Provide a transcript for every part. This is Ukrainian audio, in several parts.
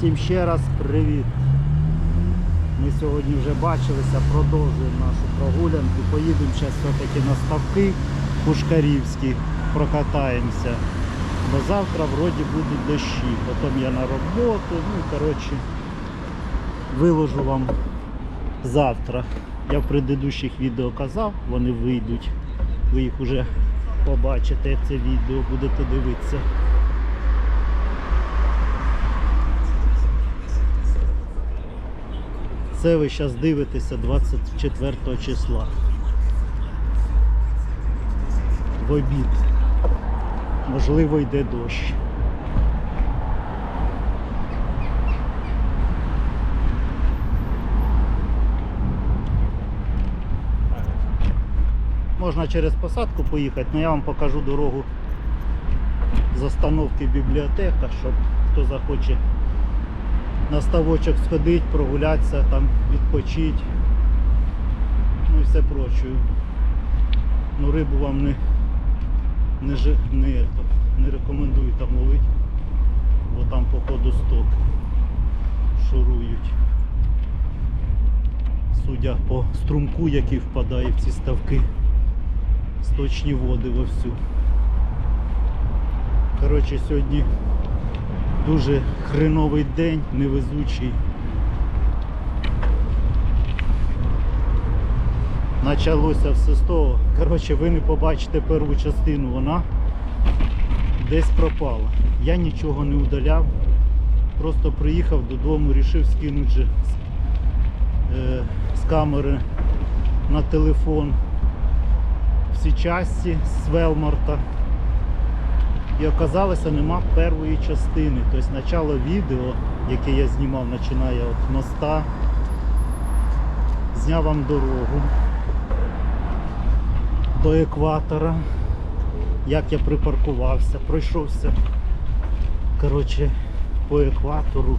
Всім ще раз привіт. Ми сьогодні вже бачилися, продовжуємо нашу прогулянку. Поїдемо зараз все-таки на ставки Пушкарівські, прокатаємося. Бо завтра вроді будуть дощі. Потім я на роботу. Ну, коротше, виложу вам завтра. Я в предыдущих відео казав, вони вийдуть. Ви їх вже побачите, це відео будете дивитися. Це ви зараз дивитеся 24 числа. В обід. Можливо, йде дощ. Можна через посадку поїхати, але я вам покажу дорогу з остановки бібліотека, щоб хто захоче на ставочок сходити, прогулятися, там відпочити. Ну і все проче. Ну рибу вам не, не, не, не рекомендую там ловити, бо там походу сток шурують. Судя по струмку, який впадає в ці ставки, сточні води вовсю. Коротше, сьогодні дуже хреновий день, невезучий. Почалося все з того. Коротше, ви не побачите першу частину, вона десь пропала. Я нічого не удаляв, просто приїхав додому, вирішив скинути е, з камери на телефон всі часті з Велмарта. І оказалося, нема першої частини. Тобто начало відео, яке я знімав, починає від моста, зняв вам дорогу до екватора, як я припаркувався, пройшовся коротше, по екватору,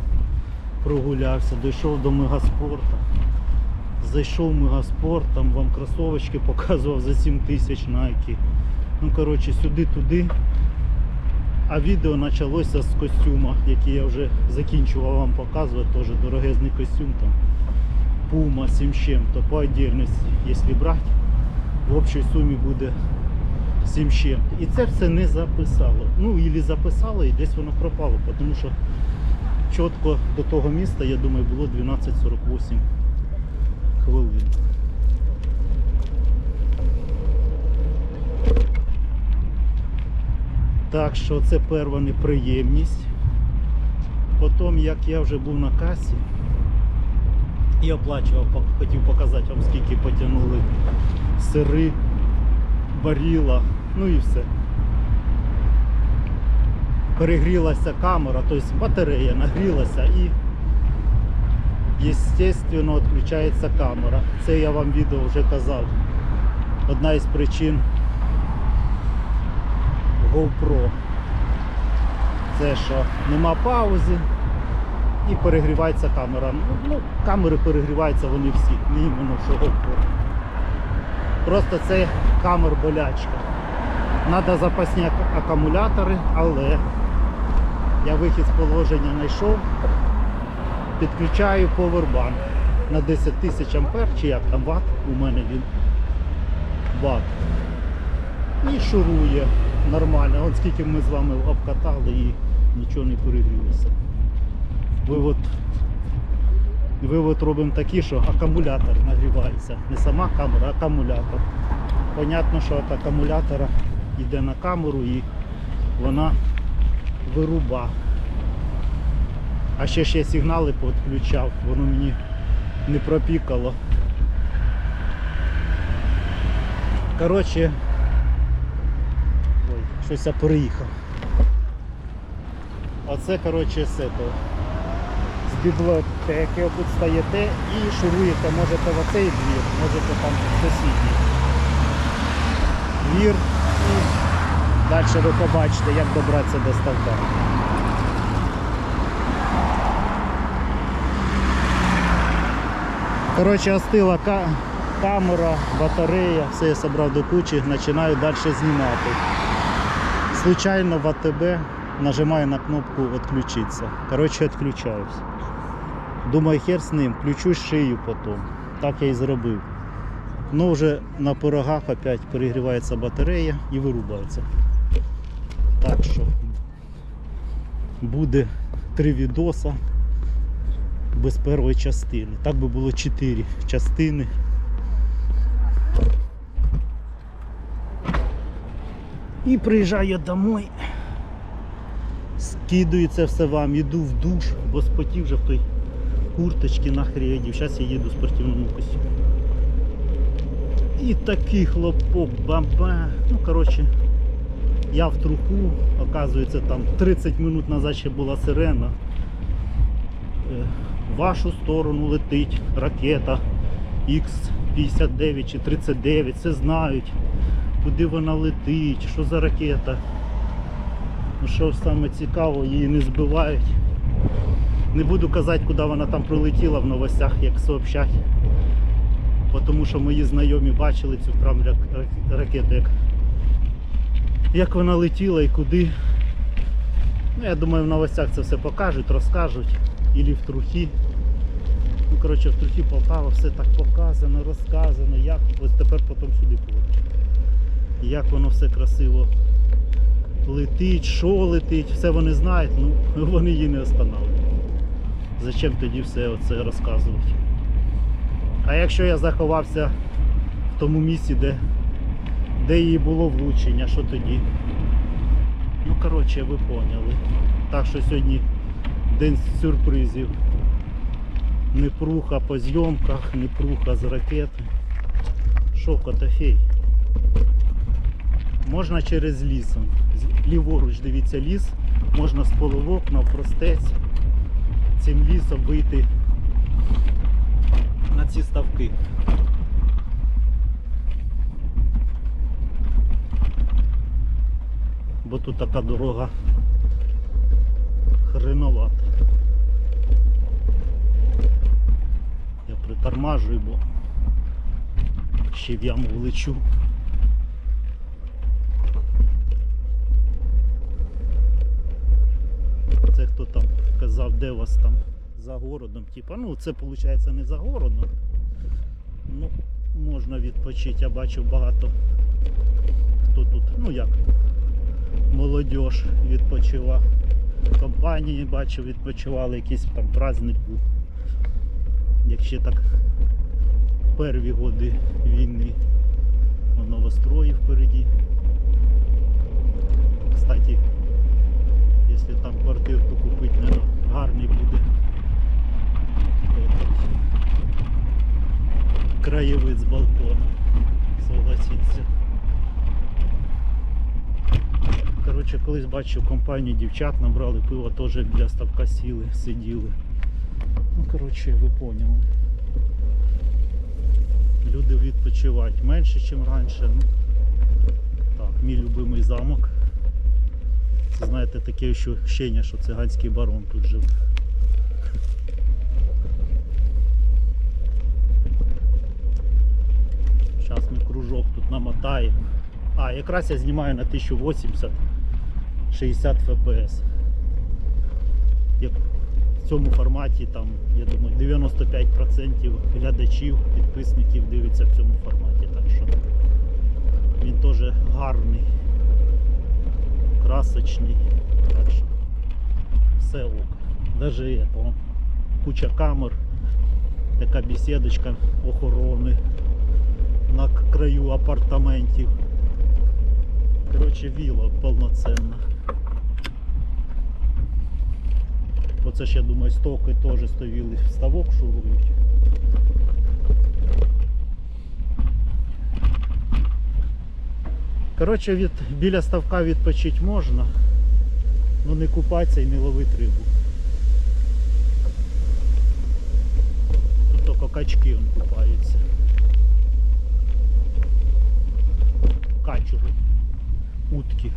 прогулявся, дійшов до мегаспорта. Зайшов в мегаспорт, там вам кросовочки показував за 7 тисяч Nike. Ну, коротше, сюди-туди. А відео почалося з костюма, який я вже закінчував вам показувати, теж дорогезний костюм там Puma 7 з чим-то по отдельності, якщо брати, в общій сумі буде 7 з. І це все не записало. Ну, і записало, і десь воно пропало, тому що чітко до того міста, я думаю, було 12.48 хвилин. Так що це перша неприємність. Потім, як я вже був на касі і оплачував, хотів показати вам, скільки потягнули сири, баріла, ну і все. Перегрілася камера, тобто батарея нагрілася і, естественно, відключається камера. Це я вам відео вже казав. Одна із причин GoPro. Це що нема паузи і перегрівається камера. Ну, камери перегріваються вони всі, не іменно що GoPro. Просто це камер болячка. Треба запасні акумулятори, але я вихід з положення знайшов. Підключаю повербанк на 10 тисяч ампер, чи як там ватт, у мене він ватт і шурує нормально. От скільки ми з вами обкатали і нічого не перегрілося. Вивод, вивод робимо такий, що акумулятор нагрівається. Не сама камера, а акумулятор. Понятно, що від акумулятора йде на камеру і вона вируба. А ще я сигнали підключав, воно мені не пропікало. Коротше, Ой, щось я переїхав. Оце, коротше, з этого. З бібліотеки тут стаєте і шуруєте, можете в оцей двір, можете там сусідній двір і далі ви побачите, як добратися до ставка. Коротше, остила ка- камера, батарея, все я зібрав до кучі, починаю далі знімати. Случайно в АТБ нажимаю на кнопку відключитися. Коротше, відключаюсь. Думаю, хер з ним, включу шию потім. Так я і зробив. Ну вже на пирогах опять перегрівається батарея і вирубається. Так що буде три відоса без першої частини. Так би було чотири частини. І приїжджаю домой. Скидую це все вам, іду в душ, бо спотів вже в той курточці нахрень. Зараз я їду в спортивному костюмі. І такий хлопок, бамба. Ну, коротше, я в труху, оказується, там 30 минут назад ще була сирена. Е, В вашу сторону летить ракета Х-59 чи 39, все знають, куди вона летить, що за ракета. Ну що саме цікаво, її не збивають. Не буду казати, куди вона там прилетіла в новостях, як сообщать. Тому що мої знайомі бачили цю прям рак- рак- ракету, як, як вона летіла і куди. Ну, я думаю, в новостях це все покажуть, розкажуть. Ілі в трухі. Ну, коротше, в трухі Полтава все так показано, розказано, як. Ось тепер потім сюди поруч. Як воно все красиво летить, що летить, все вони знають, ну вони її не останавливають. Зачем тоді все оце розказувати? А якщо я заховався в тому місці, де, де її було влучення, що тоді? Ну, коротше, ви поняли. Так що сьогодні день сюрпризів. Не пруха по зйомках, не пруха з ракети. Що, котофей? Можна через лісом. Ліворуч дивіться ліс, можна з половок навпростець цим лісом вийти на ці ставки. Бо тут така дорога хреновата. Я притормажую, бо ще в яму влечу. Хто там казав, де вас там за городом. Типа, ну це виходить не за городом. Ну, можна відпочити. Я бачив багато хто тут, ну як, молодь відпочивав. Компанії бачив, відпочивали, якийсь там праздник був. Як ще так перві годи війни. Новострої впереді. Кстати, якщо там квартирку купити, наверно, гарний буде краєвид з балкона. Согласіться. Коротше, колись бачив компанію дівчат, набрали пиво теж для ставка сіли, сиділи. Ну, коротше, ви поняли. Люди відпочивають менше, ніж раніше. Ну, так, мій любимий замок. Знаєте, таке ощущення, що циганський барон тут жив. Зараз ми кружок тут намотаємо. А, якраз я знімаю на 1080 60 FPS. Як в цьому форматі там, я думаю, 95% глядачів, підписників дивиться в цьому форматі. Так що він теж гарний, красочний. Так що. Даже это, куча камер, така беседочка охорони на краю апартаментів. Коротше, віла повноцінна. Оце я думаю, стоки теж стовіли, ставок шурують. Коротше, від, біля ставка відпочити можна, але не купатися і не ловити рибу. Тут тільки качки он купаються. Качури, утки,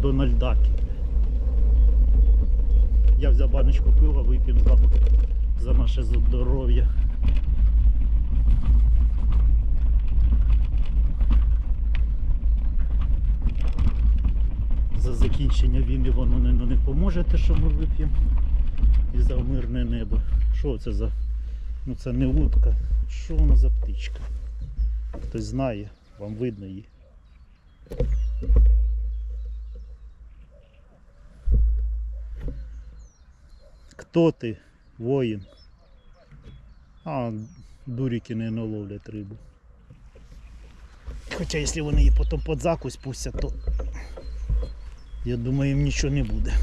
дональдаки. Я взяв баночку пива, вип'ємо за, за наше здоров'я. За закінчення війни воно не, не поможе те, що ми вип'ємо. І за мирне небо. Що це за. Ну це не утка. Що вона за птичка? Хтось знає, вам видно її. Хто ти, воїн? А, дуріки не наловлять рибу. Хоча якщо вони її потім під закусь пустять, то я думаю їм нічого не буде.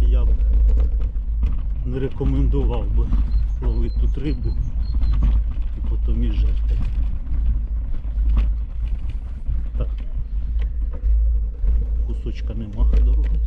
Я б не рекомендував би ловити тут рибу і потім її жерти. Так. Кусочка нема дороги.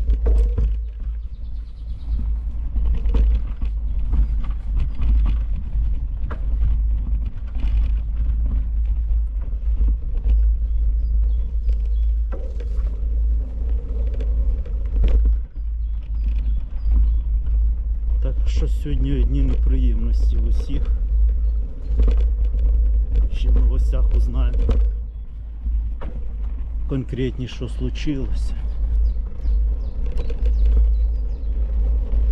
Так що сьогодні одні неприємності в усіх. Ще в новостях узнаємо конкретніше, що случилося.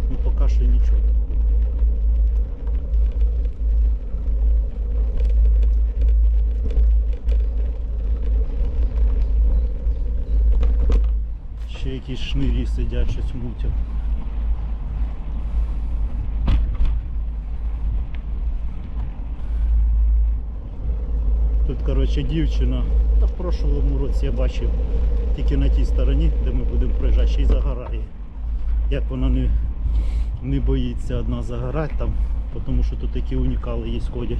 Ну поки що нічого. Ще якісь шнирі сидять, щось мутять. Коротше, дівчина. Та в прошлому році я бачив тільки на тій стороні, де ми будемо проїжджати, ще й загорає. Як вона не, не боїться одна загорати там, тому що тут такі унікали є ходять.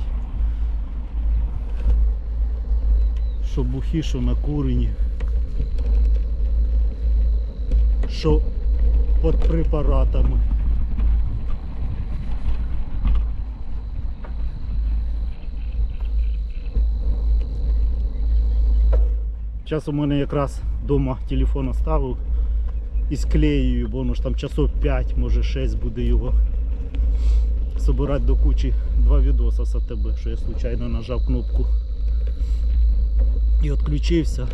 Що бухі, що накурені. Що під препаратами. Зараз у мене якраз вдома телефон оставив і склеюю, бо воно ж там часов 5, може 6 буде його собирати до кучі два відоса з АТБ, що я случайно нажав кнопку і відключився.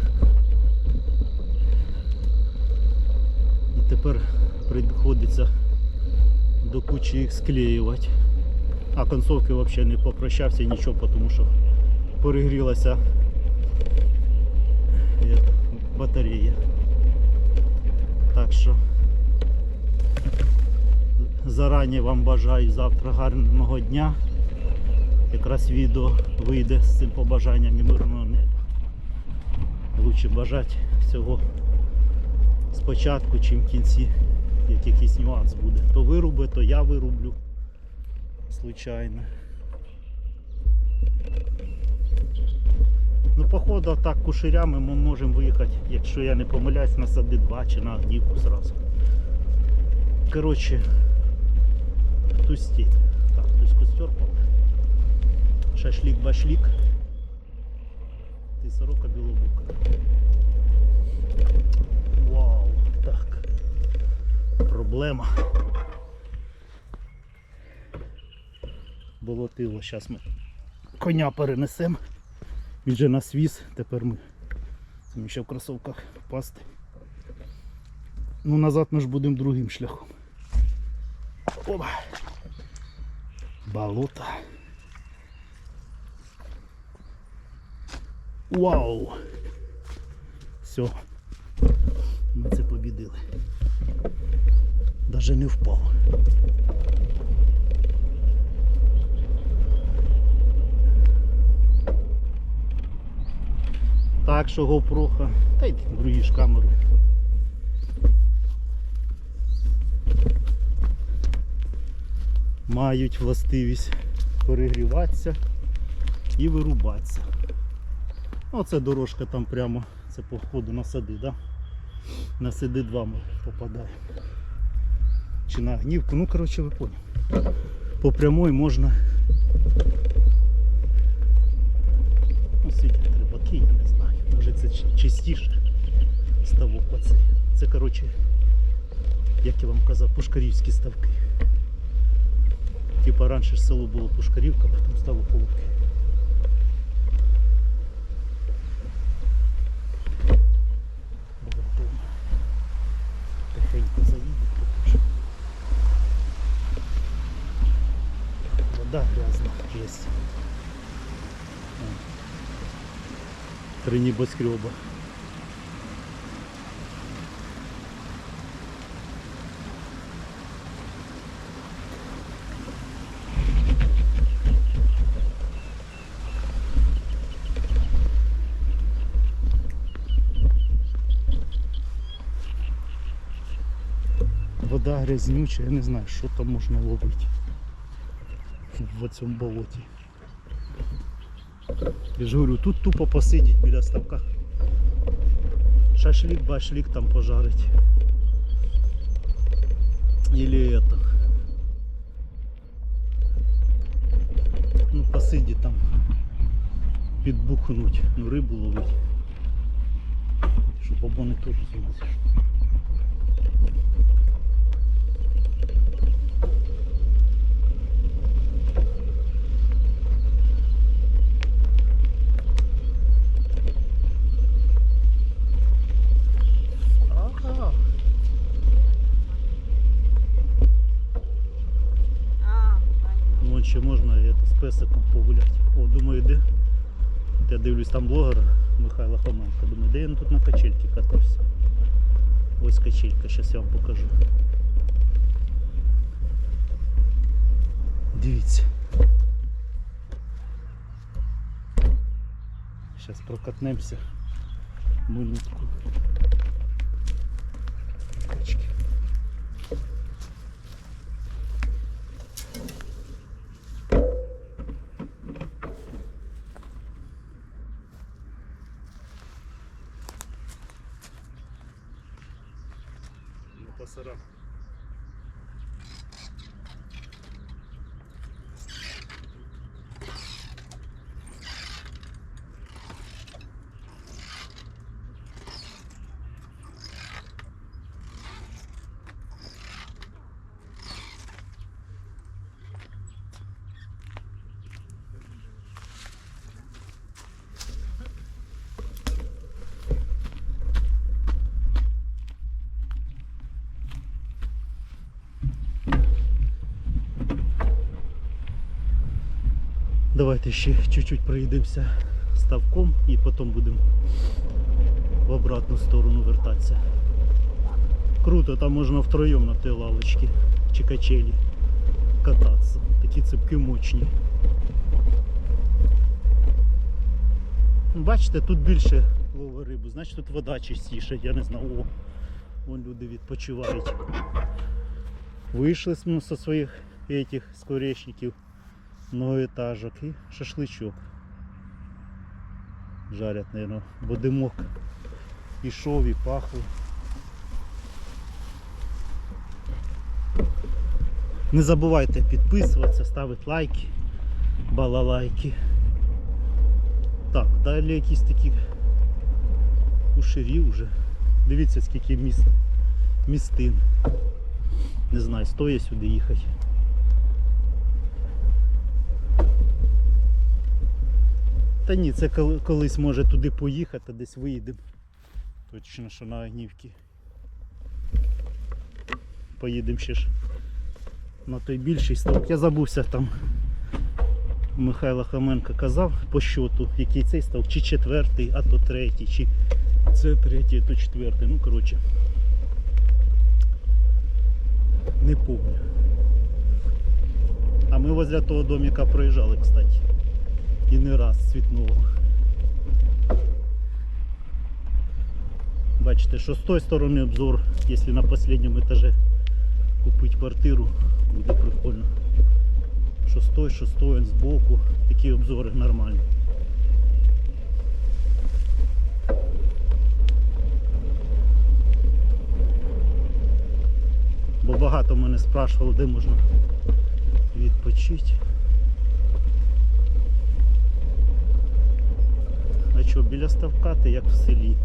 І тепер приходиться до кучі їх склеювати. А концовки взагалі не попрощався нічого, тому що перегрілася батарея. Так що зарані вам бажаю завтра гарного дня. Якраз відео вийде з цим побажанням і мирного неба. Лучше бажати всього спочатку, чим в кінці, як якийсь нюанс буде. То вируби, то я вирублю. Случайно. Ну, походу, так кушерями ми можемо виїхати, якщо я не помиляюсь, на сади 2 чи на Авдіївку зразу. Коротше, тусті. Так, хтось костер пав. Шашлік башлік. Ти сорока білобука. Вау, так. Проблема. Болотило, зараз ми коня перенесемо. Він же нас віз, тепер ми Це ще в кросовках впасти. Ну назад ми ж будемо другим шляхом. Опа. Болото. Вау! Все. Ми це побідили. Даже не впав. Так що GoPro, та й другі ж камери. Мають властивість перегріватися і вирубатися. Оце дорожка там прямо, це по входу на сади, да? На сади 2 ми попадаємо. Чи на гнівку, ну коротше ви поняли. По прямой можна. Ну, сидять рибаки, я не знаю. Може це частіше ставок оцей. Це коротше, як я вам казав, пушкарівські ставки. Типа раніше село було Пушкарівка, потім стало Полубки. Три небоскреба. Вода грязнюча, я не знаю, що там можна ловити в цьому болоті. Я ж говорю, тут тупо посидіть біля ставка. Шашлик, башлик там пожарить. Или это. Ну, посидіть там. Підбухнуть, ну рибу ловить. Щоб обони теж змазиш. Я дивлюсь там блогера Михайла Хоменка. Думаю, де він тут на качельці катався. Ось качелька, зараз я вам покажу. Дивіться. Зараз прокатнемося. Минутку. Качки. Ну, пасара. Давайте ще чуть-чуть проїдемося ставком і потім будемо в обратну сторону вертатися. Круто, там можна втроєм на тій лавочці чи качелі кататися. Такі цепки мощні. Бачите, тут більше лови рибу, значить тут вода чистіша, я не знаю. О, вон люди відпочивають. Вийшли ми зі своїх этих многоэтажок і шашличок. Жарять, наверное, бо димок ішов і пахло. Не забувайте підписуватися, ставити лайки, балалайки. Так, далі якісь такі кушері вже. Дивіться скільки міст, містин. Не знаю, стоїть сюди їхати. Та ні, це колись може туди поїхати, десь виїдемо. Точно, що на Огнівки. Поїдемо ще ж на той більший ставок. Я забувся там. Михайло Хоменко казав по щоту, який цей став, чи четвертий, а то третій, чи це третій, а то четвертий. Ну коротше. Не помню. А ми возле того домика проїжджали, кстати. І не раз цвітного. Бачите, що з тої сторони обзор, якщо на останньому етажі купити квартиру, буде прикольно. Що з той, що з той, з боку. Такі обзори нормальні. Бо багато мене спрашували, де можна відпочити. що біля ставка ти як в селі.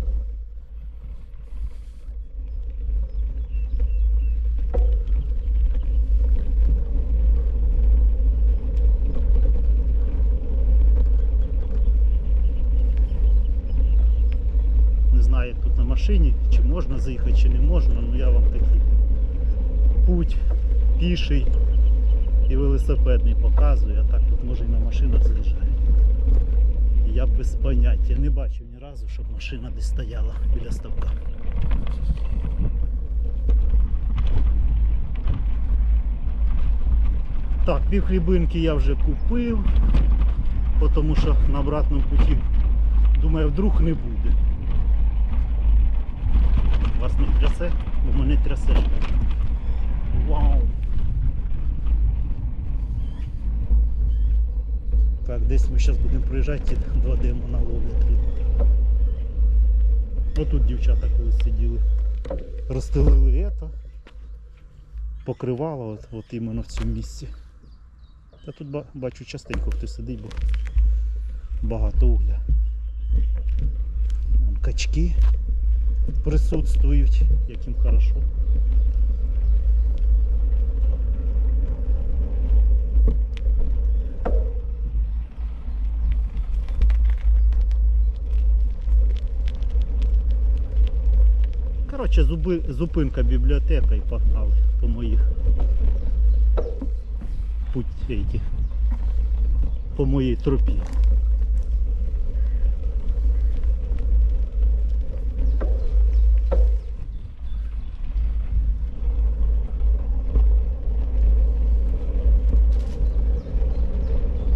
Не знаю, тут на машині, чи можна заїхати, чи не можна, але я вам такий путь піший і велосипедний показую, а так тут може і на машинах заїжджати. Я без поняття не бачив ні разу, щоб машина десь стояла біля ставка. Так, пів хлібинки я вже купив, тому що на обратному путі, думаю, вдруг не буде. Вас не трясе, бо мене трясе. Вау! Так, десь ми зараз будемо приїжджати, ті два демона ловлять рибу. Отут дівчата коли сиділи, розстелили ето, покривало от, от іменно в цьому місці. Та тут бачу частенько хтось сидить, бо багато угля. Вон качки присутствують, як їм хорошо. Коротше, зуби, зупинка бібліотека і погнали по моїх путь по моїй тропі.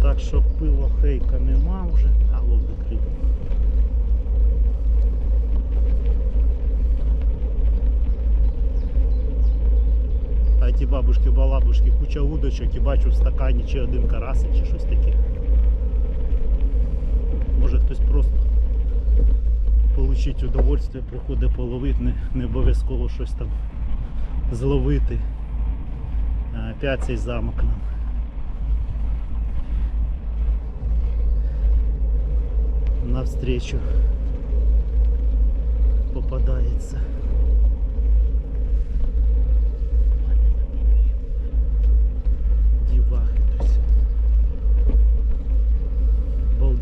Так що пива хейка нема вже, а ловить рибу. А ті бабушки балабушки куча удочок і бачу в стакані чи один карасик, чи щось таке. Може хтось просто отримати удовольствие, приходить половити, не, не обов'язково щось там зловити. Опять цей замок нам. Навстречу попадається.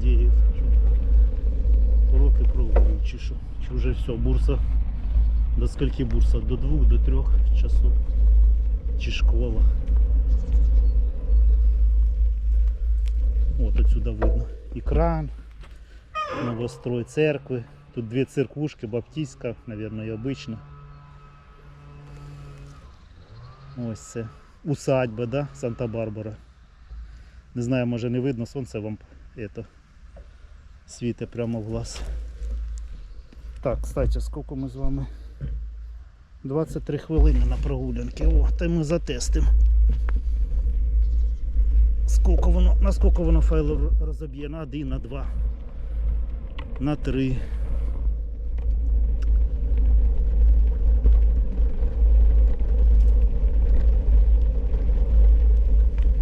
Що Уроки проводять чи що? Чи вже все, бурса. До скольки бурса? До двох, до трьох часов. Чи школа. От отсюда видно. Екран, новострой церкви. Тут дві церквушки, баптистська, мабуть, і обична. Ось це. Усадьба, да? Санта-Барбара. Не знаю, може не видно, сонце вам это, світить прямо в глаз. Так, кстати, скільки ми з вами? 23 хвилини на прогулянки. О, та й ми затестимо. Скільки воно, наскільки воно файл розоб'є? На 1, на 2, на 3.